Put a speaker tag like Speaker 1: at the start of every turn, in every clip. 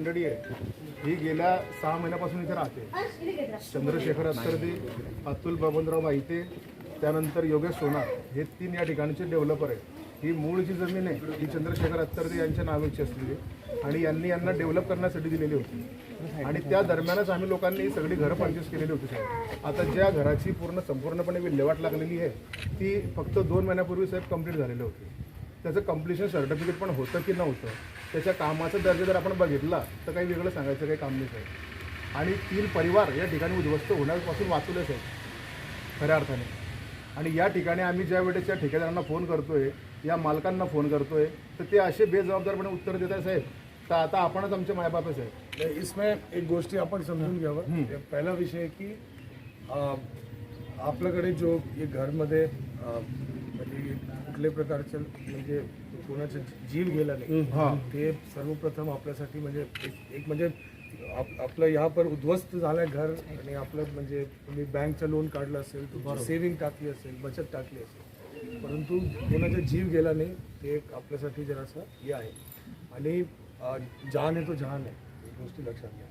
Speaker 1: मंडळी आहे. ही गेल्या सहा महिन्यापासून इथे राहते. चंद्रशेखर अत्तरदे अतुल बबनराव माहिते त्यानंतर योगेश सोनार. हे तीन या ठिकाणचे डेव्हलपर आहे ही मूळ जी जमीन आहे. ही चंद्रशेखर अत्तरदे यांच्या नावाची असलेली. आणि यांनी यांना डेव्हलप करण्यासाठी दिलेली होती. आणि त्या दरम्यानच आम्ही लोकांनी ही सगळी घरं परचेस केलेली होती साहेब. आता ज्या घराची पूर्ण संपूर्णपणे विल्हेवाट लागलेली आहे ती फक्त दोन महिन्यापूर्वी साहेब कंप्लीट झालेली होती. त्याचं कम्प्लिशन सर्टिफिकेट पण होतं की नव्हतं त्याच्या कामाचा दर्जा जर आपण बघितला तर काही वेगळं सांगायचं काही काम नाही साहेब. आणि तीन परिवार या ठिकाणी उद्ध्वस्त होण्यापासून वाचवले साहेब खऱ्या अर्थाने. आणि या ठिकाणी आम्ही ज्या वेळेस या ठेकेदारांना फोन करतोय या मालकांना फोन करतोय तर ते असे बेजबाबदारपणे उत्तर देत आहे साहेब. तर आता आपणच आमचे मायबाप आहे
Speaker 2: इसमें एक गोष्टी आपण समजून घ्यावं. पहिला विषय आहे की आपल्याकडे जो घरमध्ये कुठल्याही प्रकारचे म्हणजे कोणाचा जीव गेला नाही. ते सर्वप्रथम आपल्यासाठी म्हणजे एक- एक म्हणजे आप- आपलं ह्या पर उद्ध्वस्त झालंय घर आणि आपलं म्हणजे तुम्ही बँकचं लोन काढलं असेल तुमची सेव्हिंग टाकली असेल बचत टाकली असेल. परंतु कोणाचा जीव गेला नाही ते एक आपल्यासाठी जरासं हे आहे. आणि अ, जान आहे तो जहान आहे ही गोष्टी लक्षात घ्या.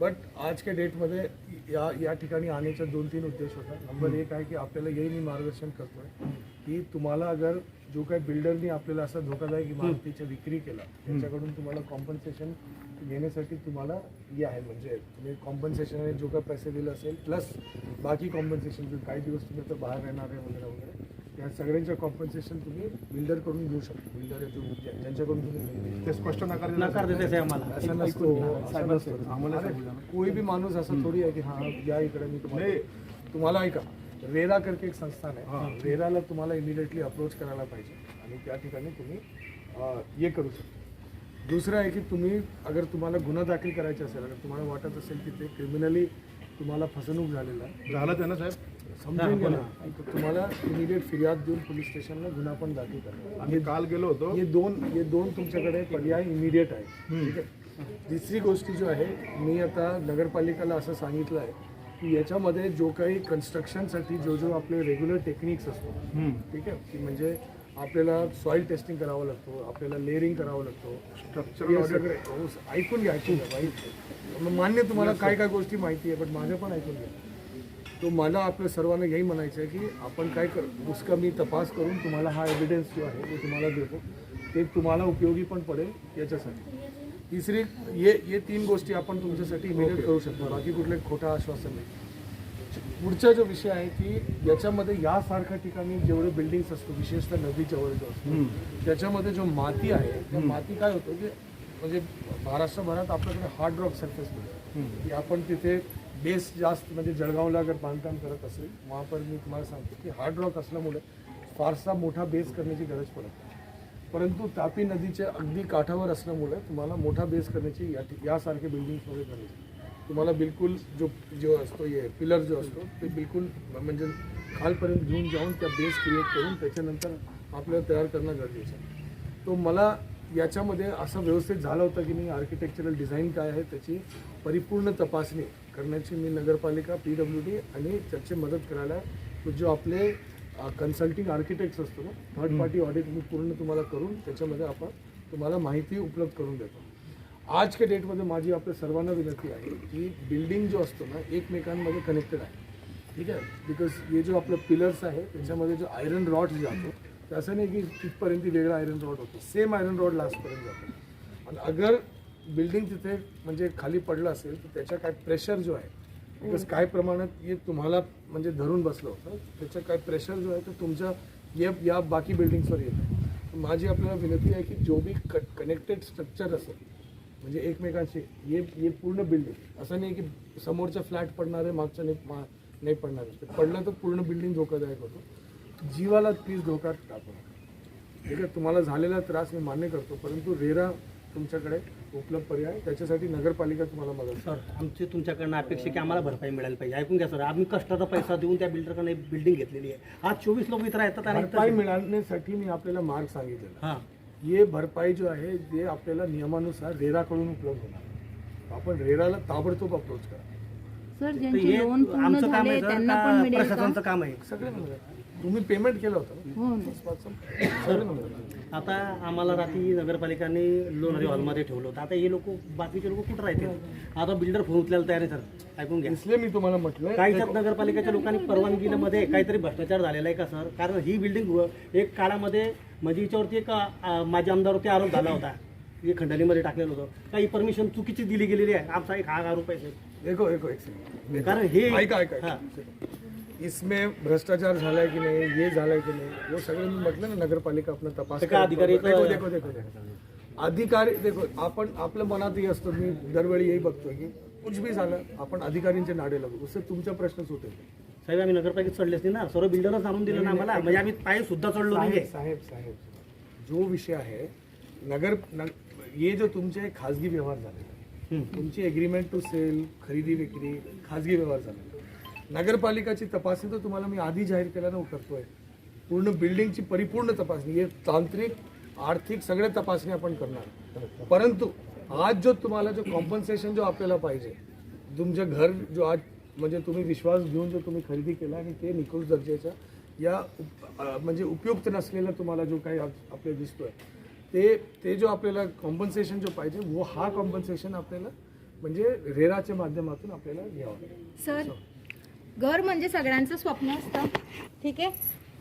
Speaker 2: बट आज के डेटमध्ये या या ठिकाणी आण्याचा दोन तीन उद्देश होता नंबर एक आहे की आपल्याला यही मी मार्गदर्शन करतोय. की तुम्हाला अगर जो काही बिल्डरनी आपल्याला असा धोकादायक इमारतीच्या विक्री केला त्याच्याकडून तुम्हाला कॉम्पन्सेशन घेण्यासाठी तुम्हाला हे आहे. म्हणजे तुम्ही कॉम्पन्सेशन जो काही पैसे दिले असेल प्लस बाकी कॉम्पन्सेशन काही दिवस तुम्ही तर बाहेर राहणार आहे वगैरे वगैरे या सगळ्यांचं कॉम्पन्सेशन तुम्ही बिल्डरकडून घेऊ शकता. बिल्डर जो ज्यांच्याकडून तुम्ही
Speaker 1: ते स्पष्ट नकार.
Speaker 3: नकार देते आम्हाला.
Speaker 2: असं नसतो. असं नसतो.
Speaker 1: आम्हाला.
Speaker 2: कोई भी माणूस असं थोडी आहे की हा या इकडे मी तुम्हाला तुम्हाला ऐका. रेरा करके एक संस्थान आहे. रेराला तुम्हाला इमिडिएटली अप्रोच करायला पाहिजे. आणि त्या ठिकाणी तुम्ही हे करू शकता. दुसरं आहे की तुम्ही अगर तुम्हाला गुन्हा दाखल करायचा असेल अगर तुम्हाला वाटत असेल की ते क्रिमिनली तुम्हाला फसवणूक झालेलं आहे.
Speaker 1: झालं ते ना साहेब?
Speaker 2: समजून तर तुम्हाला इमिडिएट फिर्याद देऊन पोलीस स्टेशनला गुन्हा पण दाखल करा
Speaker 1: आम्ही काल गेलो होतो.
Speaker 2: हे दोन हे दोन तुमच्याकडे पर्याय इमिडिएट आहे ठीक आहे? तिसरी गोष्ट जो आहे मी आता नगरपालिकेला असं सांगितलं आहे की याच्यामध्ये जो काही कन्स्ट्रक्शनसाठी जो जो आपले रेग्युलर टेक्निक्स असतो ठीक आहे? की म्हणजे आपल्याला सॉईल टेस्टिंग करावं लागतो आपल्याला लेअरिंग करावं लागतो.
Speaker 1: स्ट्रक्चरल
Speaker 2: हे हो, ऐकून घ्या ऐकून घ्या मान्य तुम्हाला काय काय गोष्टी माहिती आहे पण माझं पण ऐकून घ्या. तो मला आपल्या सर्वांना यही म्हणायचं आहे की आपण काय कर उसका मी तपास करून तुम्हाला हा एव्हिडन्स जो आहे तो तुम्हाला देतो. ते तुम्हाला उपयोगी पण पडेल याच्यासाठी. तिसरी ये ये तीन गोष्टी आपण तुमच्यासाठी इमिडिएट करू शकतो. बाकी कुठले खोटा आश्वासन नाही. पुढचा जो विषय आहे की याच्यामध्ये यासारख्या ठिकाणी जेवढे बिल्डिंग्स असतो विशेषतः नदी जवळ जो असतो त्याच्यामध्ये जो माती आहे त्या माती काय होतं की म्हणजे महाराष्ट्रभरात आपल्याकडे हार्ड रॉक सरफेस मिळतो की आपण तिथे बेस जास्त म्हणजे जळगावला अगर बांधकाम करत असेल महापर मी तुम्हाला सांगतो की हार्ड रॉक असल्यामुळे फारसा मोठा बेस करण्याची गरज पडत नाही. परंतु तापी नदीच्या अगदी काठावर असल्यामुळे तुम्हाला मोठा बेस करण्याची या यासारखे बिल्डिंग्स वगैरे करायचे तुम्हाला बिलकुल जो जो असतो ये पिलर जो असतो ते बिलकुल म्हणजे खालपर्यंत घेऊन जाऊन त्या बेस क्रिएट करून त्याच्यानंतर आपल्याला तयार करणं गरजेचं आहे. तो मला याच्यामध्ये असं व्यवस्थित झालं होतं की मी आर्किटेक्चरल डिझाईन काय आहे त्याची परिपूर्ण तपासणी करण्याची मी नगरपालिका पी डब्ल्यू डी आणि त्याची मदत करायला जो आपले कन्सल्टिंग आर्किटेक्ट्स असतो ना थर्ड पार्टी ऑडिट मी पूर्ण तुम्हाला करून त्याच्यामध्ये आपण तुम्हाला माहिती उपलब्ध करून देतो. आज के डेटमध्ये माझी आपल्या सर्वांना विनंती आहे की बिल्डिंग जो असतो ना एकमेकांमध्ये कनेक्टेड आहे. ठीक आहे? बिकॉज हे जो आपलं पिलर्स आहे त्याच्यामध्ये जो आयरन रॉड जातो ते असं नाही की तिथपर्यंत वेगळा आयरन रॉड होतो. सेम आयरन रॉड लास्टपर्यंत जातो. आणि अगर बिल्डिंग तिथे म्हणजे खाली पडलं असेल तर त्याच्या काय प्रेशर जो आहे बिकॉज काय प्रमाणात हे तुम्हाला म्हणजे धरून बसलं होतं त्याचं काय प्रेशर जो आहे तो तुमच्या या या बाकी बिल्डिंग्सवर येत आहे. माझी आपल्याला विनंती आहे की जो बी कनेक्टेड स्ट्रक्चर असेल म्हणजे एकमेकांशी हे हे पूर्ण बिल्डिंग असं नाही की समोरचा फ्लॅट पडणार आहे मागचा नाही मा- नाही पडणार आहे. पडलं तर पूर्ण बिल्डिंग धोकादायक होतो. जीवाला प्लीज धोका टाकू नका ठीक आहे तुम्हाला झालेला त्रास मी मान्य करतो परंतु रेरा तुमच्याकडे उपलब्ध पर्याय. त्याच्यासाठी नगरपालिका तुम्हाला मदत
Speaker 3: सर आमची तुमच्याकडनं अपेक्षा की आम्हाला भरपाई मिळायला पाहिजे. ऐकून घ्या सर. आम्ही कष्टाचा पैसा देऊन त्या बिल्डरकडे बिल्डिंग घेतलेली आहे. आज चोवीस लोक इथं राहतात आणि
Speaker 2: भरपाई मिळण्यासाठी मी आपल्याला मार्ग सांगितलेला
Speaker 3: हां.
Speaker 2: हे भरपाई जो आहे ते आपल्याला नियमानुसार रेराकडून उपलब्ध होणार. आपण रेराला ताबडतोब अप्रोच करा.
Speaker 4: सर
Speaker 3: तर
Speaker 4: ज्यांचे लोन पूर्ण
Speaker 3: आमचं काम
Speaker 4: झाले
Speaker 3: आहे सर.
Speaker 4: त्यांना
Speaker 3: का
Speaker 4: पण मिळेल का?
Speaker 3: प्रशासनाचं काम आहे.
Speaker 2: सगळे तुम्ही पेमेंट केलं होतं ना?
Speaker 4: हो ना.
Speaker 2: सगळे मिळेल.
Speaker 3: आता आम्हाला रात्री नगरपालिकाने लोणारी हॉलमध्ये ठेवलं होतं. आता हे लोक बाकीचे लोक कुठं राहतील? आता बिल्डर फोन उचलायला तयार आहे सर ऐकून घ्या.
Speaker 2: इसलिए मी तुम्हाला म्हटलं.
Speaker 3: काही त्यात नगरपालिकेच्या लोकांनी परवानगीमध्ये काहीतरी भ्रष्टाचार झालेला आहे का सर? कारण ही बिल्डिंग एक काळामध्ये म्हणजे हिच्यावरती एक माझ्या आमदारवरती आरोप झाला होता. हे खंडणीमध्ये टाकलेलं होतं. काही परमिशन चुकीची दिली गेलेली आहे. आमचा एक हा आरोप आहे कारण हे
Speaker 2: ऐका ऐका ऐका.
Speaker 3: हां.
Speaker 2: इसमें भ्रष्टाचार झालाय की नाही हे झालंय की नाही वो सगळं मी म्हटलं ना नगरपालिका आपला तपास.
Speaker 3: अधिकारी
Speaker 2: देखो देखो देखो देखो. अधिकारी देखो आपण आपल्या मनातही असतं मी दरवेळी हेही बघतोय की कुछ भी झालं आपण अधिकारींचे नाडे लागू उससे तुमचा प्रश्न सुटेल
Speaker 3: साहेब आम्ही नगरपालिकेत चढलेच नाही ना. सर्व बिल्डरच आणून दिलं ना आम्हाला. म्हणजे आम्ही पाय सुद्धा चढलो
Speaker 2: साहेब
Speaker 3: नाहीये.
Speaker 2: साहेब साहेब जो विषय आहे नगर नग- ये जो तुमचे खाजगी व्यवहार
Speaker 3: हम्म.
Speaker 2: तुमची एग्रीमेंट टू सेल खरेदी विक्री खाजगी व्यवहार झालेले नगरपालिकाची तपासणी तर तुम्हाला मी आधी जाहीर केल्यानं करतोय पूर्ण बिल्डिंगची परिपूर्ण तपासणी हे तांत्रिक आर्थिक सगळे तपासणी आपण करणार. परंतु आज जो तुम्हाला जो कॉम्पन्सेशन जो आपल्याला पाहिजे तुमचं घर जो आज म्हणजे तुम्ही विश्वास घेऊन जो तुम्ही खरेदी केला आणि ते निकृष्ट दर्जाच्या या म्हणजे उपयुक्त नसलेला तुम्हाला जो काही आज आपल्याला दिसतोय ते ते जो आपल्याला कॉम्पन्सेशन जो पाहिजे वो हा कॉम्पन्सेशन आपल्याला म्हणजे रेराच्या माध्यमातून आपल्याला घ्यावा लागेल.
Speaker 4: सर घर म्हणजे सगळ्यांचं स्वप्न असतं. ठीक आहे?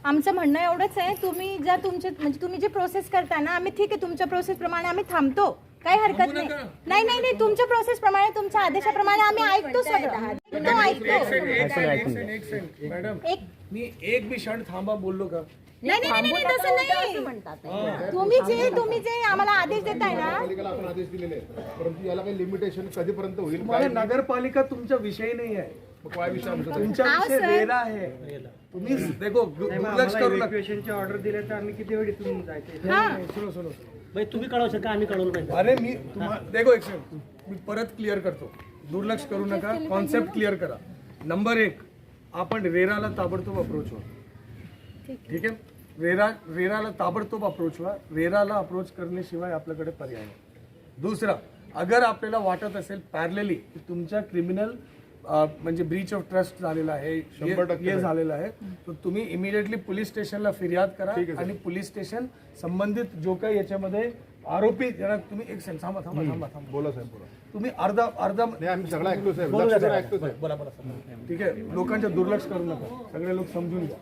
Speaker 4: आमचं म्हणणं एवढंच आहे तुम्ही ज्या तुमचे म्हणजे तुम्ही जे प्रोसेस करता ना आम्ही ठीक आहे तुमच्या प्रोसेस प्रमाणे आम्ही थांबतो. काही हरकत नाही. नाही नाही नाही तुमच्या प्रोसेस प्रमाणे तुमच्या आदेशाप्रमाणे आम्ही ऐकतो सगळं. No, ऐकतो.
Speaker 2: मॅडम
Speaker 4: एक
Speaker 2: मी एक बी क्षण थांबा बोललो का?
Speaker 4: नाही नाही नाही, नाही तसं नाही. तुम्ही जे तुम्ही जे आम्हाला आदेश देताय ना
Speaker 1: आपण आदेश दिलेले आहेत. परंतु याला काही लिमिटेशन कधीपर्यंत होईल
Speaker 2: नगरपालिका तुमच्या विषयी नाही आहे. तुमच्या विषय
Speaker 4: सर.
Speaker 2: आहे. तुम्ही देखो दुर्लक्ष करू नका.
Speaker 3: ऑर्डर दिले तर आम्ही किती वेळ इथून जायचं?
Speaker 4: हा.
Speaker 2: नाही, सुनो सुनो सुनो.
Speaker 3: भाई तुम्ही कळवू शकता आम्ही कळवलं पाहिजे
Speaker 2: अरे मी तुम्हाला देखो एक सेकंड मी परत क्लिअर करतो. दुर्लक्ष करू नका. कॉन्सेप्ट क्लिअर करा. नंबर एक आपण रेराला ताबडतोब अप्रोच व्हा ठीक आहे. रेरा रेराला ताबडतोब अप्रोच व्हा रेराला अप्रोच करण्याशिवाय आपल्याकडे पर्याय नाही. दुसरा अगर आपल्याला वाटत असेल पॅरलेली की तुमच्या क्रिमिनल म्हणजे ब्रीच ऑफ ट्रस्ट झालेला आहे
Speaker 1: शंभर टक्के
Speaker 2: हे झालेलं आहे. तर तुम्ही इमिडिएटली पोलीस स्टेशनला फिर्याद करा आणि पोलीस स्टेशन संबंधित जो काही याच्यामध्ये आरोपी ज्यांना तुम्ही एक सेकंड थांबा थांबा थांबा थांबा.
Speaker 1: बोला साहेब बोला.
Speaker 2: तुम्ही अर्धा अर्धा
Speaker 1: नाही आम्ही सगळं ऐकतो साहेब.
Speaker 2: बोलू बोला बोला साहेब. ठीक आहे. लोकांच्या दुर्लक्ष करू नका. सगळे लोक समजून घ्या.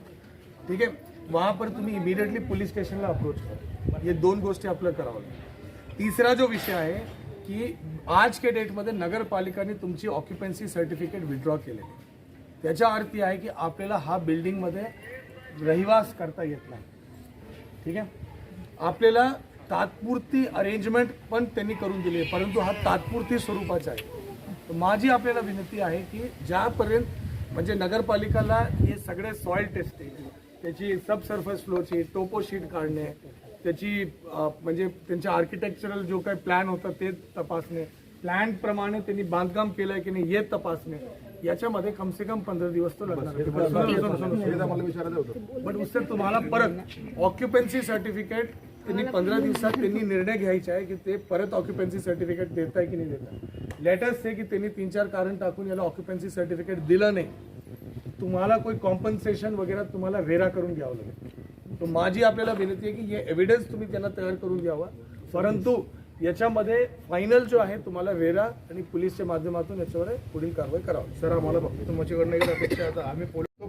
Speaker 2: ठीक आहे? वहाँ पर तुम्ही इमिडिएटली पोलीस स्टेशनला अप्रोच करा. हे दोन गोष्टी आपल्याला करावं लागेल. तिसरा जो विषय आहे की आज के डेटमध्ये नगरपालिकाने तुमची ऑक्युपन्सी सर्टिफिकेट विड्रॉ केले त्याच्या अर्थी आहे की आपल्याला हा बिल्डिंगमध्ये रहिवास करता येत नाही. ठीक आहे? आपल्याला तात्पुरती अरेंजमेंट पण त्यांनी करून दिली आहे. परंतु हा तात्पुरती स्वरूपाचा आहे. तर माझी आपल्याला विनंती आहे की ज्यापर्यंत म्हणजे नगरपालिकाला हे सगळे सॉइल टेस्टिंग त्याची सबसर्फेस फ्लोची टोपो शीट काढणे त्याची म्हणजे त्यांच्या आर्किटेक्चरल जो काही प्लॅन होता ते तपासणे. प्लॅन प्रमाणे त्यांनी बांधकाम केलंय की नाही हे तपासणे. याच्यामध्ये कम से कम पंधरा दिवस तो लागणार. आहे. बट उससे तुम्हाला परत ऑक्युपन्सी सर्टिफिकेट त्यांनी पंधरा दिवसात त्यांनी निर्णय घ्यायचा आहे की ते परत ऑक्युपन्सी सर्टिफिकेट देत आहे की नाही देत आहे लेटेस्ट आहे की त्यांनी तीन चार कारण टाकून याला ऑक्युपन्सी सर्टिफिकेट दिलं नाही. तुम्हाला कोई कॉम्पन्सेशन वगैरे तुम्हाला रेरा करून घ्यावं लागेल. तर माझी आपल्याला विनंती आहे की हे एव्हिडन्स तुम्ही त्यांना तयार करून द्यावा. परंतु याच्यामध्ये फायनल जो आहे तुम्हाला वेरा आणि पोलीसच्या माध्यमातून याच्यावर पुढील कारवाई करावी.
Speaker 1: सर आम्हाला फक्त तुमच्याकडनं एक अपेक्षा आता आम्ही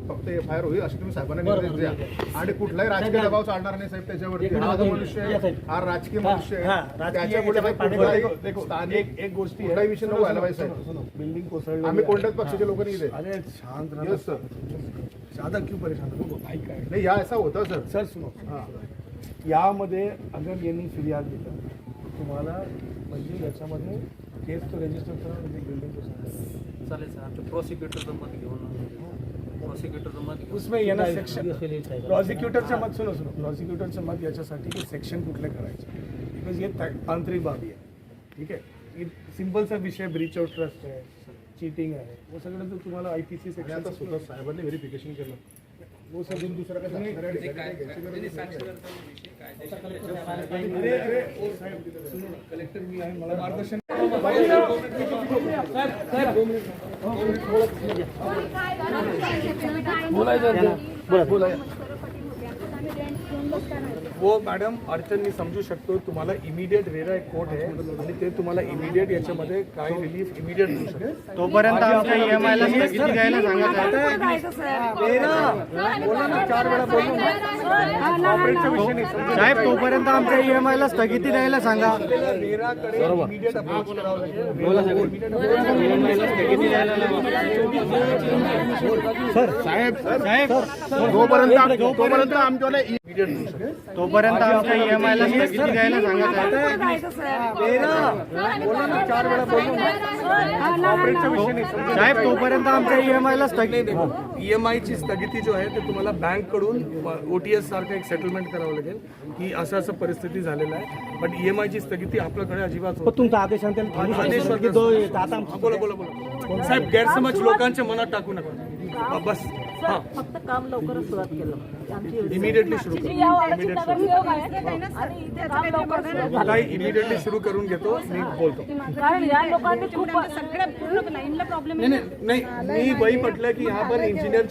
Speaker 1: फक्त एफ आय आर होईल अशी तुम्ही साहेबांना निर्देश द्या. आणि कुठलाही राजकीय दबाव चालणार नाही साहेब त्याच्यावरती. हा जो. मनुष्य आहे. हा राजकीय मनुष्य आहे. स्थानिक
Speaker 2: एक एक गोष्टी आहे.
Speaker 1: कुठलाही विषय नको व्हायला पाहिजे साहेब.
Speaker 2: बिल्डिंग कोसळली
Speaker 1: आम्ही कोणत्याच पक्षाचे लोक नाही इथे
Speaker 2: अरे शांत रहा.
Speaker 1: सर.
Speaker 2: ज्यादा क्यों परेशान हो भाई काय
Speaker 1: नाही या असा होता सर.
Speaker 2: सर सुनो.
Speaker 1: हा.
Speaker 2: यामध्ये अगर यांनी फिर्याद दिलं. तुम्हाला म्हणजे याच्यामध्ये केस तो रजिस्टर करा म्हणजे बिल्डिंग
Speaker 3: चालेल सर. आमच्या प्रॉसिक्युटरचं मत घेऊन
Speaker 2: उसमें सेक्शन प्रॉसिक्युटरचं मत सुनो सुनो प्रॉसिक्युटरचं मत याच्यासाठी की सेक्शन कुठले करायचे बिकॉज़ ये तांत्रिक बाबी आहे ठीक आहे सिंपलचा विषय ब्रीच ऑफ़ ट्रस्ट आहे चीटिंग आहे वो सगळं तर तुम्हाला आय पी सी सेक्शन
Speaker 1: स्वतः साहेबांनी व्हेरिफिकेशन केलं
Speaker 2: वो सब
Speaker 1: दुसरं.
Speaker 2: अरे अरे ओ साहेब सुनो ना कलेक्टर मी आहे मला मार्गदर्शन बोलायचं बोला. वो मॅडम अडचण मी समजू शकतो. तुम्हाला इमिडिएट रेरा एक कोर्ट आहे आणि ते तुम्हाला इमिडिएट याच्यामध्ये काय रिलीफ इमिडिएट देऊ शकतो.
Speaker 3: तोपर्यंत आमच्या ई एम आयला स्थगिती द्यायला
Speaker 2: बोला ना चार वेळा बोलू ऑपरेटचा विषय नाही समजून
Speaker 3: साहेब तोपर्यंत आमच्या ई एम आयला स्थगिती द्यायला सांगा.
Speaker 2: आपल्याला रेराकडे इमिडिएट अप्रोच करावं लागेल.
Speaker 1: तोपर्यंत तोपर्यंत आमच्याला
Speaker 2: इमिडिएट देऊ शकतो
Speaker 3: तोपर्यंत आमच्या ई एम आयला स्थगिती द्यायला सांगा
Speaker 2: बोला ना चार वेळा बोलू ऑपरेटचा विषय नाही. समजून
Speaker 3: साहेब तोपर्यंत आमच्या ई एम आयला स्थगिती
Speaker 2: ई एम आयची स्थगिती जो आहे ते तुम्हाला बँककडून ओ टी एस सारखं एक सेटलमेंट करावं लागेल. की असं असं परिस्थिती झालेलं आहे. बट ई एम आयची स्थगिती आपल्याकडे अजिबात होत
Speaker 3: तुमचा आदेश
Speaker 2: हा, बोला बोला बोला. साहेब गैरसमज लोकांच्या मनात टाकू नका. बस. हा
Speaker 5: फक्त काम लवकरच सुरुवात केलं. आमची
Speaker 2: इमिडिएटली सुरू करू.
Speaker 5: या वाढीची नगरसेवक आहे आणि इथे काम लवकर सुरुवात झालं.
Speaker 2: काही इमिडिएटली सुरू करून घेतो मी बोलतो.
Speaker 5: कारण या लोकांनी खूप
Speaker 4: सगळ्या पूर्ण लाईनला प्रॉब्लेम
Speaker 2: नाही नाही नाही मी वही म्हटलं की यहाँ पर इंजिनियर